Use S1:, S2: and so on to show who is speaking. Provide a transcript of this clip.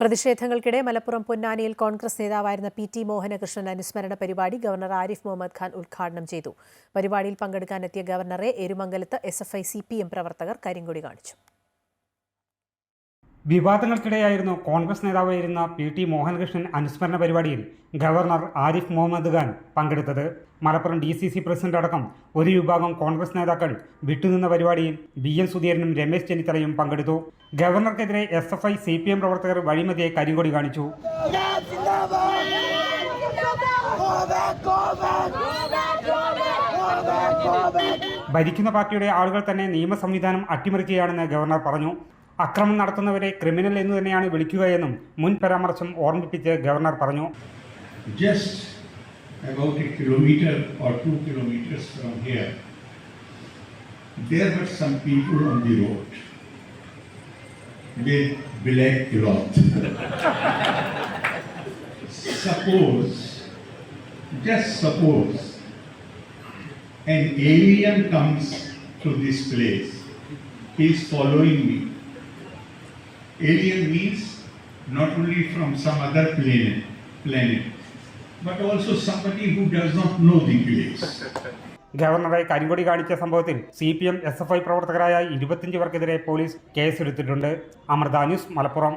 S1: പ്രതിഷേധങ്ങൾക്കിടെ മലപ്പുറം പൊന്നാനിയിൽ കോൺഗ്രസ് നേതാവായിരുന്ന P T Mohanakrishnan അനുസ്മരണ പരിപാടി ഗവർണർ ആരിഫ് മുഹമ്മദ് ഖാൻ ഉദ്ഘാടനം ചെയ്തു. പരിപാടിയിൽ പങ്കെടുക്കാനെത്തിയ ഗവർണറെ എരുമംഗലത്ത് S F I C P M പ്രവർത്തകർ കരിങ്കൊടി കാണിച്ചു.
S2: വിവാദങ്ങൾക്കിടെയായിരുന്നു കോൺഗ്രസ് നേതാവായിരുന്ന പി ടി മോഹൻകൃഷ്ണൻ അനുസ്മരണ പരിപാടിയിൽ ഗവർണർ ആരിഫ് മുഹമ്മദ് ഖാൻ പങ്കെടുത്തത്. Malappuram D C C president അടക്കം ഒരു വിഭാഗം കോൺഗ്രസ് നേതാക്കൾ വിട്ടുനിന്ന പരിപാടിയിൽ ബി എൻ സുധീരനും രമേശ് ചെന്നിത്തലയും പങ്കെടുത്തു. ഗവർണർക്കെതിരെ S F I C P M പ്രവർത്തകർ വഴിമതിയെ കരിങ്കൊടി കാണിച്ചു. ഭരിക്കുന്ന പാർട്ടിയുടെ ആളുകൾ തന്നെ നിയമ സംവിധാനം അട്ടിമറിക്കുകയാണെന്ന് ഗവർണർ പറഞ്ഞു. അക്രമം നടത്തുന്നവരെ ക്രിമിനൽ എന്ന് തന്നെയാണ് വിളിക്കുകയെന്നും മുൻ പരാമർശം ഓർമ്മിപ്പിച്ച് ഗവർണർ പറഞ്ഞു
S3: just about a kilometer or two kilometers from here, there were some people on the road with black cloth. suppose, just suppose, an alien comes to this place, he is following me. Alien means not only from some other planet, planet, but also somebody who does not know the place.
S2: ഗവർണറെ കരിങ്കൊടി കാണിച്ച സംഭവത്തിൽ C P M S F I പ്രവർത്തകരായ ഇരുപത്തിയഞ്ച് പേർക്കെതിരെ police കേസെടുത്തിട്ടുണ്ട് Amrita news Malappuram